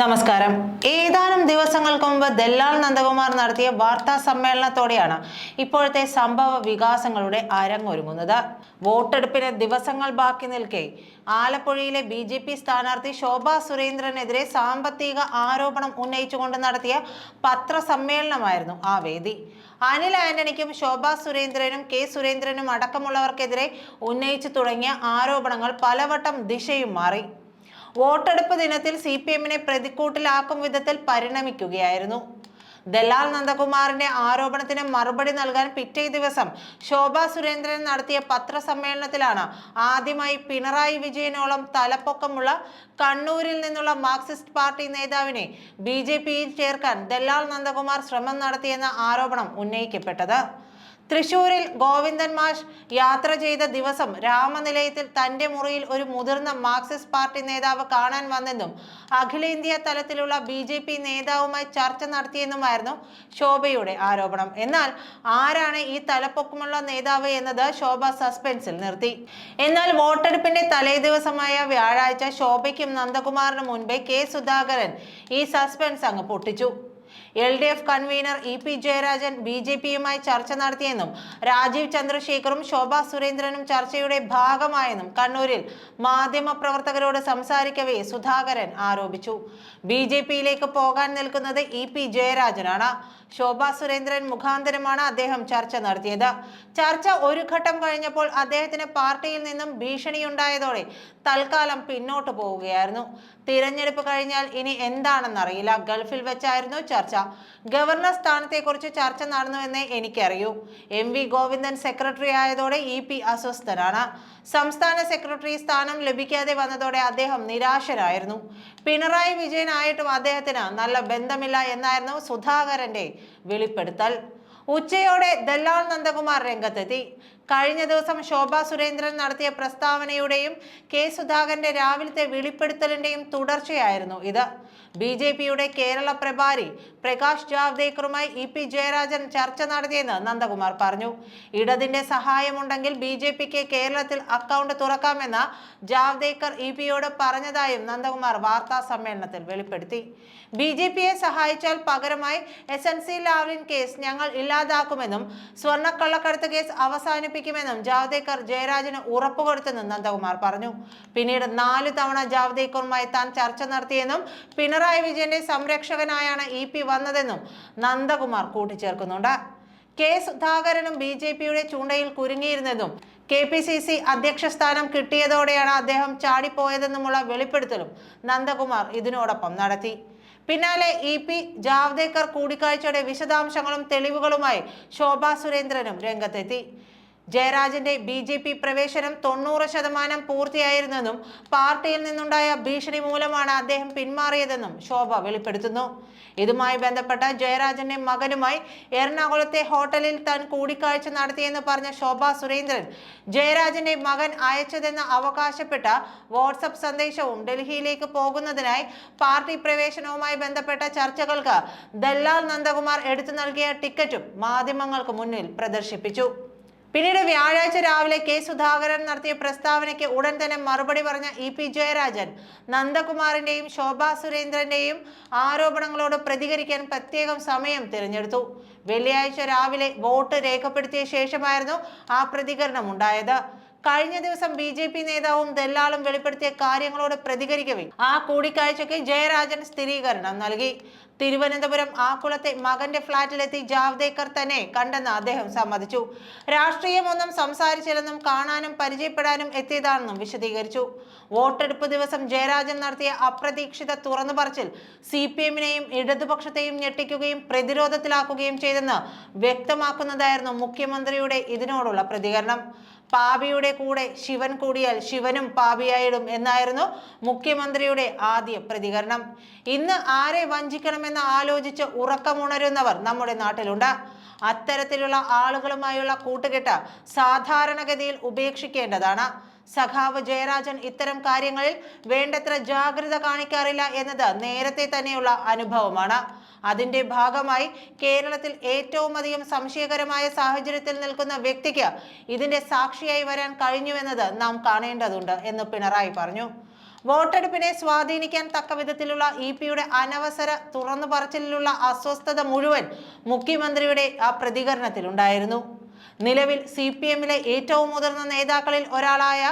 നമസ്കാരം. ഏതാനും ദിവസങ്ങൾക്ക് മുമ്പ് ദല്ലാൽ നന്ദകുമാർ നടത്തിയ വാർത്താ സമ്മേളനത്തോടെയാണ് ഇപ്പോഴത്തെ സംഭവ വികാസങ്ങളുടെ അരങ്ങൊരുങ്ങുന്നത്. വോട്ടെടുപ്പിന് ദിവസങ്ങൾ ബാക്കി നിൽക്കെ ആലപ്പുഴയിലെ ബി ജെ പി സ്ഥാനാർത്ഥി ശോഭാ സുരേന്ദ്രനെതിരെ സാമ്പത്തിക ആരോപണം ഉന്നയിച്ചുകൊണ്ട് നടത്തിയ പത്രസമ്മേളനമായിരുന്നു ആ വേദി. അനിൽ ആന്റണിക്കും ശോഭ സുരേന്ദ്രനും കെ സുരേന്ദ്രനും അടക്കമുള്ളവർക്കെതിരെ ഉന്നയിച്ചു തുടങ്ങിയ ആരോപണങ്ങൾ പലവട്ടം ദിശയും മാറി. വോട്ടെടുപ്പ് ദിനത്തിൽ സി പി എമ്മിനെ പ്രതിക്കൂട്ടിലാക്കും വിധത്തിൽ പരിണമിക്കുകയായിരുന്നു. ദലാൽ നന്ദകുമാറിന്റെ ആരോപണത്തിന് മറുപടി നൽകാൻ പിറ്റേ ദിവസം ശോഭ സുരേന്ദ്രൻ നടത്തിയ പത്രസമ്മേളനത്തിലാണ് ആദ്യമായി പിണറായി വിജയനോളം തലപ്പൊക്കമുള്ള കണ്ണൂരിൽ നിന്നുള്ള മാർക്സിസ്റ്റ് പാർട്ടി നേതാവിനെ ബി ചേർക്കാൻ ദലാൽ നന്ദകുമാർ ശ്രമം നടത്തിയെന്ന ആരോപണം ഉന്നയിക്കപ്പെട്ടത്. തൃശൂരിൽ ഗോവിന്ദൻ മാഷ് യാത്ര ചെയ്ത ദിവസം രാമനിലയത്തിൽ തന്റെ മുറിയിൽ ഒരു മുതിർന്ന മാർക്സിസ്റ്റ് പാർട്ടി നേതാവ് കാണാൻ വന്നെന്നും അഖിലേന്ത്യാ തലത്തിലുള്ള ബി ജെ പി നേതാവുമായി ചർച്ച നടത്തിയെന്നുമായിരുന്നു ശോഭയുടെ ആരോപണം. എന്നാൽ ആരാണ് ഈ തലപ്പൊക്കമുള്ള നേതാവ് എന്നത് ശോഭ സസ്പെൻസിൽ നിർത്തി. എന്നാൽ വോട്ടെടുപ്പിന്റെ തലേ ദിവസമായ വ്യാഴാഴ്ച ശോഭയ്ക്കും നന്ദകുമാറിനും മുൻപേ കെ സുധാകരൻ ഈ സസ്പെൻസ് അങ്ങ് പൊട്ടിച്ചു. L D F convener E P Jayarajan B J പിയുമായി ചർച്ച നടത്തിയെന്നും രാജീവ് ചന്ദ്രശേഖറും ശോഭാ സുരേന്ദ്രനും ചർച്ചയുടെ ഭാഗമായെന്നും കണ്ണൂരിൽ മാധ്യമപ്രവർത്തകരോട് സംസാരിക്കവേ സുധാകരൻ ആരോപിച്ചു. ബി ജെ പിയിലേക്ക് പോകാൻ നിൽക്കുന്നത് ഇ പി ജയരാജനാണ്. ശോഭാ സുരേന്ദ്രൻ മുഖാന്തരമാണ് അദ്ദേഹം ചർച്ച നടത്തിയത്. ചർച്ച ഒരു ഘട്ടം കഴിഞ്ഞപ്പോൾ അദ്ദേഹത്തിന് പാർട്ടിയിൽ നിന്നും ഭീഷണിയുണ്ടായതോടെ തൽക്കാലം പിന്നോട്ട് പോവുകയായിരുന്നു. തിരഞ്ഞെടുപ്പ് കഴിഞ്ഞാൽ ഇനി എന്താണെന്നറിയില്ല ഗൾഫിൽ വെച്ചായിരുന്നു ചർച്ച. ഗവർണർ സ്ഥാനത്തെക്കുറിച്ച് ചർച്ച നടന്നുവെന്നേ എനിക്കറിയൂ. എം വി ഗോവിന്ദൻ സെക്രട്ടറി ആയതോടെ ഇ പി അസ്വസ്ഥനാണ്. സംസ്ഥാന സെക്രട്ടറി സ്ഥാനം ലഭിക്കാതെ വന്നതോടെ അദ്ദേഹം നിരാശരായിരുന്നു. പിണറായി വിജയനായിട്ടും അദ്ദേഹത്തിന് നല്ല ബന്ധമില്ല എന്നായിരുന്നു സുധാകരന്റെ വെളിപ്പെടുത്തൽ. ഉച്ചയോടെ ദല്ലാൽ നന്ദകുമാർ രംഗത്തെത്തി. കഴിഞ്ഞ ദിവസം ശോഭാ സുരേന്ദ്രൻ നടത്തിയ പ്രസ്താവനയുടെയും കെ സുധാകരന്റെ രാവിലത്തെ വെളിപ്പെടുത്തലിന്റെയും തുടർച്ചയായിരുന്നു ഇത്. ബി ജെ പിയുടെ കേരള പ്രഭാരി പ്രകാശ് ജാവ്ദേക്കറുമായി ഇ പി ജയരാജൻ ചർച്ച നടത്തിയെന്ന് നന്ദകുമാർ പറഞ്ഞു. ഇടതിന്റെ സഹായമുണ്ടെങ്കിൽ ബി ജെ പിക്ക് കേരളത്തിൽ അക്കൗണ്ട് തുറക്കാമെന്ന് ജാവ്ദേക്കർ ഇ പിയോട് പറഞ്ഞതായും നന്ദകുമാർ വാർത്താ സമ്മേളനത്തിൽ വെളിപ്പെടുത്തി. ബി ജെ പിയെ സഹായിച്ചാൽ പകരമായി S N C Lavalin case ഞങ്ങൾ ഇല്ലാതാക്കുമെന്നും സ്വർണക്കള്ളക്കടത്ത് കേസ് അവസാനിപ്പിക്കുമെന്നും ജാവ്ദേക്കർ ജയരാജന് ഉറപ്പുകൊടുത്തെന്നും നന്ദകുമാർ പറഞ്ഞു. പിന്നീട് നാല് തവണ ജാവ്ദേക്കറുമായി താൻ ചർച്ച നടത്തിയെന്നും പിണറായി വിജയന്റെ സംരക്ഷകനായാണ് ഇ പി വന്നതെന്നും നന്ദകുമാർ കൂട്ടിച്ചേർക്കുന്നുണ്ട്. കെ സുധാകരനും ബി ജെ പിയുടെ ചൂണ്ടയിൽ കുരുങ്ങിയിരുന്നതും കെ പി സി സി അധ്യക്ഷ സ്ഥാനം കിട്ടിയതോടെയാണ് അദ്ദേഹം ചാടിപ്പോയതെന്നുമുള്ള വെളിപ്പെടുത്തലും നന്ദകുമാർ ഇതിനോടൊപ്പം നടത്തി. പിന്നാലെ ഇ പി ജാവ്ദേക്കർ കൂടിക്കാഴ്ചയുടെ വിശദാംശങ്ങളും തെളിവുകളുമായി ശോഭാ സുരേന്ദ്രനും രംഗത്തെത്തി. ജയരാജന്റെ ബി ജെ പി പ്രവേശനം തൊണ്ണൂറ് ശതമാനം പൂർത്തിയായിരുന്നെന്നും പാർട്ടിയിൽ നിന്നുണ്ടായ ഭീഷണി മൂലമാണ് അദ്ദേഹം പിന്മാറിയതെന്നും ശോഭ വെളിപ്പെടുത്തുന്നു. ഇതുമായി ബന്ധപ്പെട്ട ജയരാജന്റെ മകനുമായി എറണാകുളത്തെ ഹോട്ടലിൽ താൻ കൂടിക്കാഴ്ച നടത്തിയെന്ന് പറഞ്ഞ ശോഭ സുരേന്ദ്രൻ ജയരാജന്റെ മകൻ അയച്ചതെന്ന് അവകാശപ്പെട്ട വാട്സപ്പ് സന്ദേശവും ഡൽഹിയിലേക്ക് പോകുന്നതിനായി പാർട്ടി പ്രവേശനവുമായി ബന്ധപ്പെട്ട ചർച്ചകൾക്ക് ദല്ലാൽ നന്ദകുമാർ എടുത്തു നൽകിയ ടിക്കറ്റും മാധ്യമങ്ങൾക്ക് മുന്നിൽ പ്രദർശിപ്പിച്ചു. പിന്നീട് വ്യാഴാഴ്ച രാവിലെ കെ സുധാകരൻ നടത്തിയ പ്രസ്താവനയ്ക്ക് ഉടൻ തന്നെ മറുപടി പറഞ്ഞ ഇ പി ജയരാജൻ നന്ദകുമാറിന്റെയും ശോഭാ സുരേന്ദ്രന്റെയും ആരോപണങ്ങളോട് പ്രതികരിക്കാൻ പ്രത്യേകം സമയം തിരഞ്ഞെടുത്തു. വെള്ളിയാഴ്ച രാവിലെ വോട്ട് രേഖപ്പെടുത്തിയ ശേഷമായിരുന്നു ആ പ്രതികരണം ഉണ്ടായത് കഴിഞ്ഞ ദിവസം ബി ജെ പി നേതാവും ദല്ലാളും വെളിപ്പെടുത്തിയ കാര്യങ്ങളോട് പ്രതികരിക്കവേ. ആ കൂടിക്കാഴ്ചയ്ക്ക് ജയരാജൻ സ്ഥിരീകരണം നൽകി. തിരുവനന്തപുരം ആക്കുളത്തെ മകന്റെ ഫ്ളാറ്റിലെത്തി ജാവ്ദേക്കർ തന്നെ കണ്ടെന്ന് അദ്ദേഹം സമ്മതിച്ചു. രാഷ്ട്രീയമൊന്നും സംസാരിച്ചില്ലെന്നും കാണാനും പരിചയപ്പെടാനും എത്തിയതാണെന്നും വിശദീകരിച്ചു. വോട്ടെടുപ്പ് ദിവസം ജയരാജൻ നടത്തിയ അപ്രതീക്ഷിത തുറന്നു പറച്ചിൽ സി പി എമ്മിനെയും ഇടതുപക്ഷത്തെയും ഞെട്ടിക്കുകയും പ്രതിരോധത്തിലാക്കുകയും ചെയ്തെന്ന് വ്യക്തമാക്കുന്നതായിരുന്നു മുഖ്യമന്ത്രിയുടെ ഇതിനോടുള്ള പ്രതികരണം. പാപിയുടെ കൂടെ ശിവൻ കൂടിയാൽ ശിവനും പാപിയായിടും എന്നായിരുന്നു മുഖ്യമന്ത്രിയുടെ ആദ്യ പ്രതികരണം. ഇന്ന് ആരെ വഞ്ചിക്കണമെന്ന് ആലോചിച്ച് ഉറക്കമുണരുന്നവർ നമ്മുടെ നാട്ടിലുണ്ട്. അത്തരത്തിലുള്ള ആളുകളുമായുള്ള കൂട്ടുകെട്ട് സാധാരണഗതിയിൽ ഉപേക്ഷിക്കേണ്ടതാണ്. സഖാവ് ജയരാജൻ ഇത്തരം കാര്യങ്ങളിൽ വേണ്ടത്ര ജാഗ്രത കാണിക്കാറില്ല എന്നത് നേരത്തെ തന്നെയുള്ള അനുഭവമാണ്. അതിന്റെ ഭാഗമായി കേരളത്തിൽ ഏറ്റവും അധികം സംശയകരമായ സാഹചര്യത്തിൽ നിൽക്കുന്ന വ്യക്തിക്ക് ഇതിന്റെ സാക്ഷിയായി വരാൻ കഴിഞ്ഞുവെന്നത് നാം കാണേണ്ടതുണ്ട് എന്ന് പിണറായി പറഞ്ഞു. വോട്ടെടുപ്പിനെ സ്വാധീനിക്കാൻ തക്ക വിധത്തിലുള്ള ഇ പിയുടെ അനവസര തുറന്നു പറച്ചിലുള്ള അസ്വസ്ഥത മുഴുവൻ മുഖ്യമന്ത്രിയുടെ ആ പ്രതികരണത്തിലുണ്ടായിരുന്നു. നിലവിൽ സി പി എമ്മിലെ ഏറ്റവും മുതിർന്ന നേതാക്കളിൽ ഒരാളായ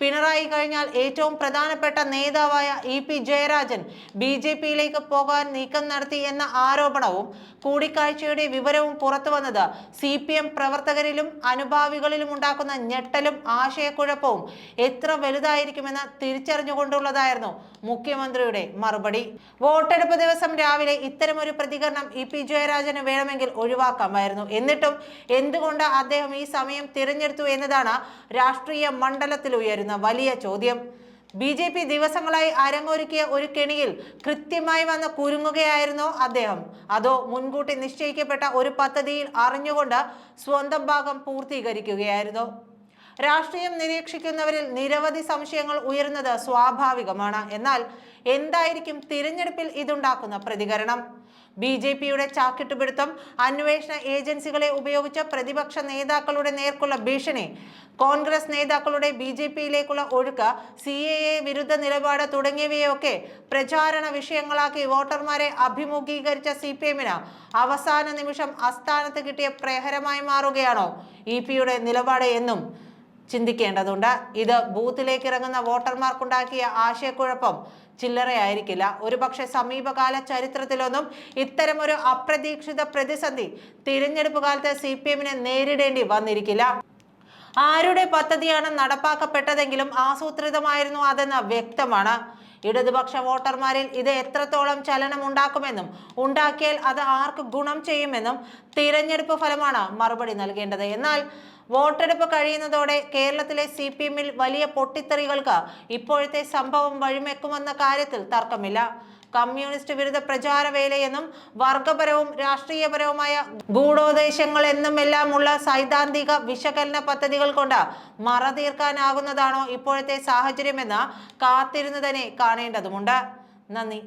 പിണറായി കഴിഞ്ഞാൽ ഏറ്റവും പ്രധാനപ്പെട്ട നേതാവായ E P Jayarajan B J പിയിലേക്ക് പോകാൻ നീക്കം നടത്തി എന്ന ആരോപണവും കൂടിക്കാഴ്ചയുടെ വിവരവും പുറത്തു വന്നത് സി പി എം പ്രവർത്തകരിലും അനുഭാവികളിലും ഉണ്ടാക്കുന്ന ഞെട്ടലും ആശയക്കുഴപ്പവും എത്ര വലുതായിരിക്കുമെന്ന് തിരിച്ചറിഞ്ഞുകൊണ്ടുള്ളതായിരുന്നു മുഖ്യമന്ത്രിയുടെ മറുപടി. വോട്ടെടുപ്പ് ദിവസം രാവിലെ ഇത്തരമൊരു പ്രതികരണം ഇ പി ജയരാജന് വേണമെങ്കിൽ ഒഴിവാക്കാമായിരുന്നു. എന്നിട്ടും എന്തുകൊണ്ട് അദ്ദേഹം ഈ സമയം തിരഞ്ഞെടുത്തു എന്നതാണ് രാഷ്ട്രീയ മണ്ഡലത്തിൽ ഉയരുന്ന വലിയ ചോദ്യം. ബി ജെ പി ദിവസങ്ങളായി അരങ്ങൊരുക്കിയ ഒരു കെണിയിൽ കൃത്യമായി വന്ന് കുരുങ്ങുകയായിരുന്നോ അദ്ദേഹം. അതോ മുൻകൂട്ടി നിശ്ചയിക്കപ്പെട്ട ഒരു പദ്ധതിയിൽ അറിഞ്ഞുകൊണ്ട് സ്വന്തം ഭാഗം പൂർത്തീകരിക്കുകയായിരുന്നോ. രാഷ്ട്രീയം നിരീക്ഷിക്കുന്നവരിൽ നിരവധി സംശയങ്ങൾ ഉയരുന്നത് സ്വാഭാവികമാണ്. എന്നാൽ എന്തായിരിക്കും തിരഞ്ഞെടുപ്പിൽ ഇതുണ്ടാക്കുന്ന പ്രതികരണം? ബി ജെ പിയുടെ ചാക്കിട്ടുപിടുത്തം അന്വേഷണ ഏജൻസികളെ ഉപയോഗിച്ച പ്രതിപക്ഷ നേതാക്കളുടെ നേർക്കുള്ള ഭീഷണി കോൺഗ്രസ് നേതാക്കളുടെ ബി ജെ പിയിലേക്കുള്ള ഒഴുക്ക് സി എ എ വിരുദ്ധ നിലപാട് തുടങ്ങിയവയൊക്കെ പ്രചാരണ വിഷയങ്ങളാക്കി വോട്ടർമാരെ അഭിമുഖീകരിച്ച സി പി എമ്മിന് അവസാന നിമിഷം അസ്ഥാനത്ത് കിട്ടിയ പ്രഹരമായി മാറുകയാണോ ഇ പിയുടെ നിലപാട് എന്നും ചിന്തിക്കേണ്ടതുണ്ട്. ഇത് ബൂത്തിലേക്ക് ഇറങ്ങുന്ന വോട്ടർമാർക്കുണ്ടാക്കിയ ആശയക്കുഴപ്പം ചില്ലറയായിരിക്കില്ല. ഒരുപക്ഷെ സമീപകാല ചരിത്രത്തിലൊന്നും ഇത്തരമൊരു അപ്രതീക്ഷിത പ്രതിസന്ധി തിരഞ്ഞെടുപ്പ് കാലത്ത് സി പി എമ്മിനെ നേരിടേണ്ടി വന്നിരിക്കില്ല. ആരുടെ പദ്ധതിയാണ് നടപ്പാക്കപ്പെട്ടതെങ്കിലും ആസൂത്രിതമായിരുന്നു അതെന്ന് വ്യക്തമാണ്. ഇടതുപക്ഷ വോട്ടർമാരിൽ ഇത് എത്രത്തോളം ചലനം ഉണ്ടാക്കുമെന്നും ഉണ്ടാക്കിയാൽ അത് ആർക്ക് ഗുണം ചെയ്യുമെന്നും തിരഞ്ഞെടുപ്പ് ഫലമാണ് മറുപടി നൽകേണ്ടത്. എന്നാൽ വോട്ടെടുപ്പ് കഴിയുന്നതോടെ കേരളത്തിലെ സി പി എമ്മിൽ വലിയ പൊട്ടിത്തെറികൾക്ക് ഇപ്പോഴത്തെ സംഭവം വഴിമെക്കുമെന്ന കാര്യത്തിൽ തർക്കമില്ല. കമ്മ്യൂണിസ്റ്റ് വിരുദ്ധ പ്രചാരവേലയെന്നും വർഗപരവും രാഷ്ട്രീയപരവുമായ ഗൂഢോദ്ദേശങ്ങൾ എന്നും എല്ലാമുള്ള സൈദ്ധാന്തിക വിശകലന പദ്ധതികൾ കൊണ്ട് മറ തീർക്കാനാകുന്നതാണോ ഇപ്പോഴത്തെ സാഹചര്യമെന്ന് കാത്തിരുന്ന് തന്നെ കാണേണ്ടതുമുണ്ട്. നന്ദി.